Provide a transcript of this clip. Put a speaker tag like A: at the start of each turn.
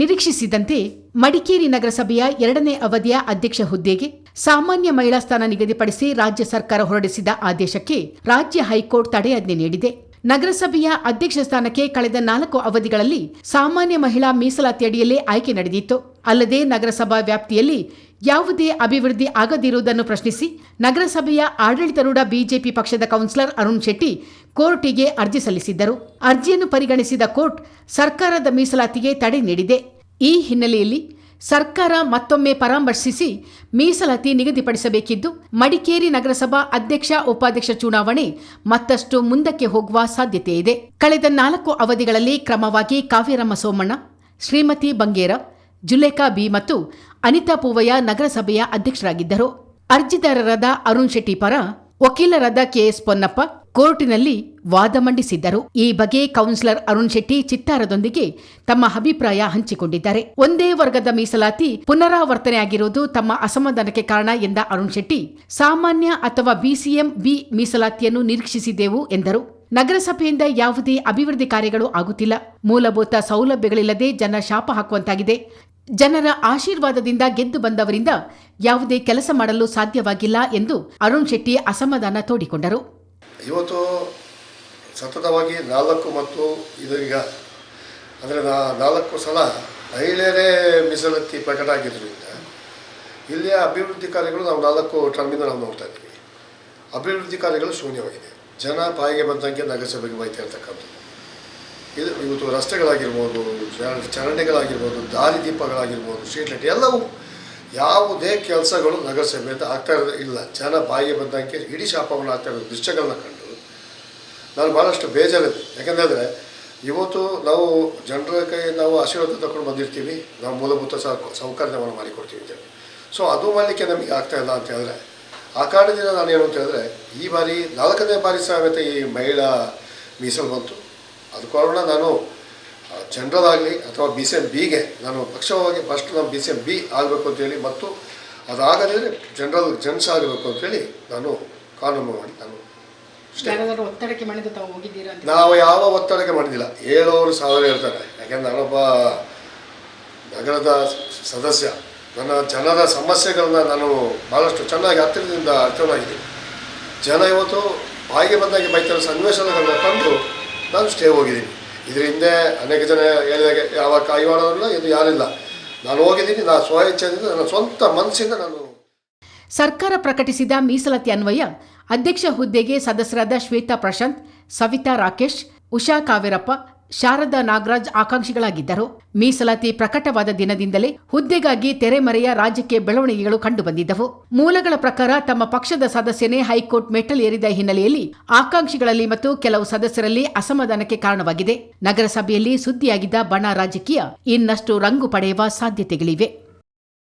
A: ನಿರೀಕ್ಷಿಸಿದಂತೆ ಮಡಿಕೇರಿ ನಗರಸಭೆಯ ಎರಡನೇ ಅವಧಿಯ ಅಧ್ಯಕ್ಷ ಹುದ್ದೆಗೆ ಸಾಮಾನ್ಯ ಮಹಿಳಾ ಸ್ಥಾನ ನಿಗದಿಪಡಿಸಿ ರಾಜ್ಯ ಸರ್ಕಾರ ಹೊರಡಿಸಿದ ಆದೇಶಕ್ಕೆ ರಾಜ್ಯ ಹೈಕೋರ್ಟ್ ತಡೆಯಾಜ್ಞೆ ನೀಡಿದೆ. ನಗರಸಭೆಯ ಅಧ್ಯಕ್ಷ ಸ್ಥಾನಕ್ಕೆ ಕಳೆದ ನಾಲ್ಕು ಅವಧಿಗಳಲ್ಲಿ ಸಾಮಾನ್ಯ ಮಹಿಳಾ ಮೀಸಲಾತಿ ಅಡಿಯಲ್ಲೇ ಆಯ್ಕೆ ನಡೆದಿತ್ತು. ಅಲ್ಲದೆ ನಗರಸಭಾ ವ್ಯಾಪ್ತಿಯಲ್ಲಿ ಯಾವುದೇ ಅಭಿವೃದ್ಧಿ ಆಗದಿರುವುದನ್ನು ಪ್ರಶ್ನಿಸಿ ನಗರಸಭೆಯ ಆಡಳಿತಾರೂಢ ಬಿಜೆಪಿ ಪಕ್ಷದ ಕೌನ್ಸಿಲರ್ ಅರುಣ್ ಶೆಟ್ಟಿ ಕೋರ್ಟಿಗೆ ಅರ್ಜಿ ಸಲ್ಲಿಸಿದ್ದರು. ಅರ್ಜಿಯನ್ನು ಪರಿಗಣಿಸಿದ ಕೋರ್ಟ್ ಸರ್ಕಾರದ ಮೀಸಲಾತಿಗೆ ತಡೆ ನೀಡಿದೆ. ಈ ಹಿನ್ನೆಲೆಯಲ್ಲಿ ಸರ್ಕಾರ ಮತ್ತೊಮ್ಮೆ ಪರಾಮರ್ಶಿಸಿ ಮೀಸಲಾತಿ ನಿಗದಿಪಡಿಸಬೇಕಿದ್ದು, ಮಡಿಕೇರಿ ನಗರಸಭಾ ಅಧ್ಯಕ್ಷ, ಉಪಾಧ್ಯಕ್ಷ ಚುನಾವಣೆ ಮತ್ತಷ್ಟು ಮುಂದಕ್ಕೆ ಹೋಗುವ ಸಾಧ್ಯತೆ ಇದೆ. ಕಳೆದ ನಾಲ್ಕು ಅವಧಿಗಳಲ್ಲಿ ಕ್ರಮವಾಗಿ ಕಾವ್ಯರಮ್ಮ ಸೋಮಣ್ಣ, ಶ್ರೀಮತಿ ಬಂಗೇರ, ಜುಲೇಖಾ ಬಿ ಮತ್ತು ಅನಿತಾ ಪೂವಯ್ಯ ನಗರಸಭೆಯ ಅಧ್ಯಕ್ಷರಾಗಿದ್ದರು. ಅರ್ಜಿದಾರರಾದ ಅರುಣ್ ಶೆಟ್ಟಿ ಪರ ವಕೀಲರಾದ ಕೆಎಸ್ ಪೊನ್ನಪ್ಪ ಕೋರ್ಟಿನಲ್ಲಿ ವಾದ ಮಂಡಿಸಿದ್ದರು. ಈ ಬಗ್ಗೆ ಕೌನ್ಸಿಲರ್ ಅರುಣ್ ಶೆಟ್ಟಿ ಚಿತ್ತಾರದೊಂದಿಗೆ ತಮ್ಮ ಅಭಿಪ್ರಾಯ ಹಂಚಿಕೊಂಡಿದ್ದಾರೆ. ಒಂದೇ ವರ್ಗದ ಮೀಸಲಾತಿ ಪುನರಾವರ್ತನೆಯಾಗಿರುವುದು ತಮ್ಮ ಅಸಮಾಧಾನಕ್ಕೆ ಕಾರಣ ಎಂದ ಅರುಣ್ ಶೆಟ್ಟಿ, ಸಾಮಾನ್ಯ ಅಥವಾ ಬಿಸಿಎಂ ಬಿ ಮೀಸಲಾತಿಯನ್ನು ನಿರೀಕ್ಷಿಸಿದೆವು ಎಂದರು. ನಗರಸಭೆಯಿಂದ ಯಾವುದೇ ಅಭಿವೃದ್ಧಿ ಕಾರ್ಯಗಳು ಆಗುತ್ತಿಲ್ಲ. ಮೂಲಭೂತ ಸೌಲಭ್ಯಗಳಿಲ್ಲದೆ ಜನ ಶಾಪ ಹಾಕುವಂತಾಗಿದೆ. ಜನರ ಆಶೀರ್ವಾದದಿಂದ ಗೆದ್ದು ಬಂದವರಿಂದ ಯಾವುದೇ ಕೆಲಸ ಮಾಡಲು ಸಾಧ್ಯವಾಗಿಲ್ಲ ಎಂದು ಅರುಣ್ ಶೆಟ್ಟಿ ಅಸಮಾಧಾನ ತೋಡಿಕೊಂಡರು.
B: ಇವತ್ತು ಸತತವಾಗಿ ನಾಲ್ಕು ಮತ್ತು ಇದೀಗ ಅಂದರೆ ನಾಲ್ಕು ಸಲ ಮಹಿಳೆಯರೇ ಮೀಸಲಾತಿ ಪ್ರಕಟ ಆಗಿದ್ದರಿಂದ ಇಲ್ಲಿಯ ಅಭಿವೃದ್ಧಿ ಕಾರ್ಯಗಳು ನಾವು ನಾಲ್ಕು ಟರ್ಮಿಂದ ನಾವು ನೋಡ್ತಾ ಇದ್ದೀವಿ. ಅಭಿವೃದ್ಧಿ ಕಾರ್ಯಗಳು ಶೂನ್ಯವಾಗಿದೆ. ಜನ ಬಾಯಿಗೆ ಬಂದಂಗೆ ನಗರಸಭೆಗೆ ಬೈತಾ ಇರ್ತಕ್ಕಂಥದ್ದು. ಇದು ಇವತ್ತು ರಸ್ತೆಗಳಾಗಿರ್ಬೋದು ಚರಂಡಿಗಳಾಗಿರ್ಬೋದು ದಾರಿ ದೀಪಗಳಾಗಿರ್ಬೋದು ಸ್ಟ್ರೀಟ್ ಲೈಟ್ ಎಲ್ಲವೂ ಯಾವುದೇ ಕೆಲಸಗಳು ನಗರಸಭೆಯಿಂದ ಆಗ್ತಾ ಇರೋದು ಇಲ್ಲ. ಜನ ಬಾಯಿಗೆ ಬಂದಂಗೆ ಇಡೀ ಶಾಪವನ್ನು ಆಗ್ತಾ ಇರೋದು ದೃಶ್ಯಗಳನ್ನ ಕಂಡು. ನಾನು ಭಾಳಷ್ಟು ಬೇಜಾರಿದೆ. ಯಾಕೆಂದರೆ ಇವತ್ತು ನಾವು ಜನರ ಕೈ ನಾವು ಆಶೀರ್ವಾದ ತಗೊಂಡು ಬಂದಿರ್ತೀವಿ. ನಾವು ಮೂಲಭೂತ ಸೌಕರ್ಯವನ್ನು ಮಾಡಿಕೊಡ್ತೀವಿ ಅಂತೇಳಿ ಸೊ ಅದು ಮಾಡಲಿಕ್ಕೆ ನಮಗೆ ಆಗ್ತಾ ಇಲ್ಲ ಅಂತ ಹೇಳಿದ್ರೆ, ಆ ಕಾರಣದಿಂದ ನಾನು ಏನು ಅಂತ ಹೇಳಿದ್ರೆ, ಈ ಬಾರಿ ನಾಲ್ಕನೇ ಬಾರಿ ಸಮೇತ ಈ ಮಹಿಳಾ ಮೀಸಲು ಬಂತು. ಅದು ಕಾರಣ ನಾನು ಜನರಲ್ ಆಗಲಿ ಅಥವಾ ಬಿ ಸಿ ಎಂ ಬಿಗೆ ನಾನು ಪಕ್ಷವಾಗಿ ಫಸ್ಟ್ ನಾನು ಬಿ ಸಿ ಎಂ ಬಿ ಆಗಬೇಕು ಅಂತೇಳಿ ಮತ್ತು ಅದಾಗದೇ ಜನರಲ್ ಜನ್ಸ್ ಆಗಬೇಕು ಅಂತೇಳಿ ನಾನು ಕಾನೂನು ಮಾಡಿ ನಾನು ನಾವು ಯಾವ ಒತ್ತಡಕ್ಕೆ ಮಾಡಿದಿಲ್ಲ ಹೇಳೋರು ಸಾವಿರ ಇರ್ತಾರೆ. ಯಾಕೆಂದ್ರೆ ನಾನೊಬ್ಬ ನಗರದ ಸದಸ್ಯ. ನನ್ನ ಜನರ ಸಮಸ್ಯೆಗಳನ್ನ ನಾನು ಭಾಳಷ್ಟು ಚೆನ್ನಾಗಿ ಹತ್ತಿರದಿಂದ ಅರ್ಥವಾಗಿದ್ದೀನಿ ಜನ ಇವತ್ತು ಬಾಯಿಗೆ ಬಂದಾಗೆ ಬೈತಾರೆ. ಸನ್ನಿವೇಶಗಳನ್ನ ಕಂಡು ನಾನು ಸ್ಟೇ ಹೋಗಿದ್ದೀನಿ. ಇದ್ರ ಹಿಂದೆ ಅನೇಕ ಜನ ಹೇಳಿದಾಗೆ ಯಾವ ಕೈವಾಡೋದಿಲ್ಲ ಇದು ಯಾರಿಲ್ಲ. ನಾನು ಹೋಗಿದ್ದೀನಿ ನಾನು ಸ್ವ ನನ್ನ ಸ್ವಂತ ಮನಸ್ಸಿಂದ ನಾನು
A: ಸರ್ಕಾರ ಪ್ರಕಟಿಸಿದ ಮೀಸಲಾತಿ ಅನ್ವಯ, ಅಧ್ಯಕ್ಷ ಹುದ್ದೆಗೆ ಸದಸ್ಯರಾದ ಶ್ವೇತಾ ಪ್ರಶಾಂತ್, ಸವಿತಾ ರಾಕೇಶ್, ಉಷಾ ಕಾವೇರಪ್ಪ ಶಾರದಾ ನಾಗರಾಜ್ ಆಕಾಂಕ್ಷಿಗಳಾಗಿದ್ದರು. ಮೀಸಲಾತಿ ಪ್ರಕಟವಾದ ದಿನದಿಂದಲೇ ಹುದ್ದೆಗಾಗಿ ತೆರೆಮರೆಯ ರಾಜ್ಯಕ್ಕೆ ಬೆಳವಣಿಗೆಗಳು ಕಂಡುಬಂದಿದ್ದವು. ಮೂಲಗಳ ಪ್ರಕಾರ ತಮ್ಮ ಪಕ್ಷದ ಸದಸ್ಯನೇ ಹೈಕೋರ್ಟ್ ಮೆಟ್ಟಲೇರಿದ ಹಿನ್ನೆಲೆಯಲ್ಲಿ ಆಕಾಂಕ್ಷಿಗಳಲ್ಲಿ ಮತ್ತು ಕೆಲವು ಸದಸ್ಯರಲ್ಲಿ ಅಸಮಾಧಾನಕ್ಕೆ ಕಾರಣವಾಗಿದೆ. ನಗರಸಭೆಯಲ್ಲಿ ಸುದ್ದಿಯಾಗಿದ್ದ ಬಣ ರಾಜಕೀಯ ಇನ್ನಷ್ಟು ರಂಗು ಪಡೆಯುವ ಸಾಧ್ಯತೆಗಳಿವೆ.